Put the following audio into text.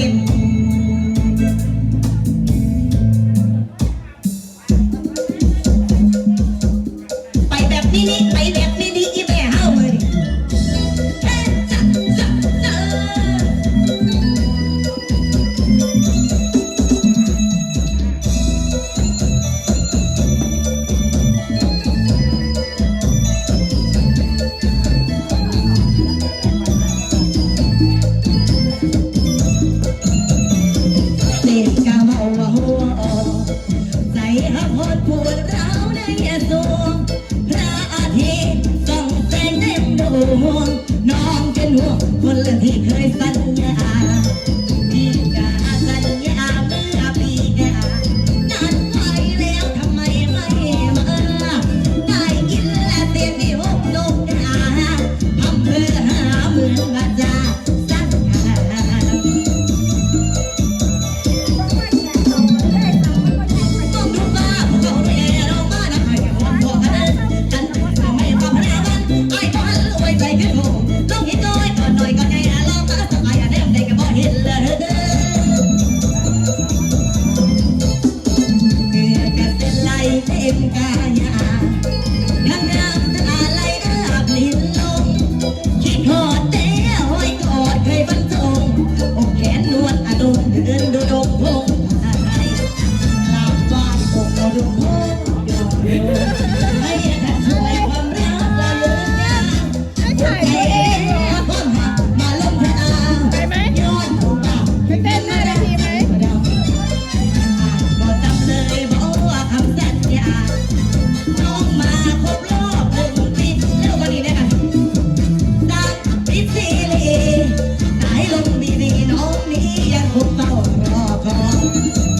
didn't ระดปวดร้าวในยสราทิตย์ส่องแสงเต็มดวงน้องเป็นห่วงคนละที่เคยสัน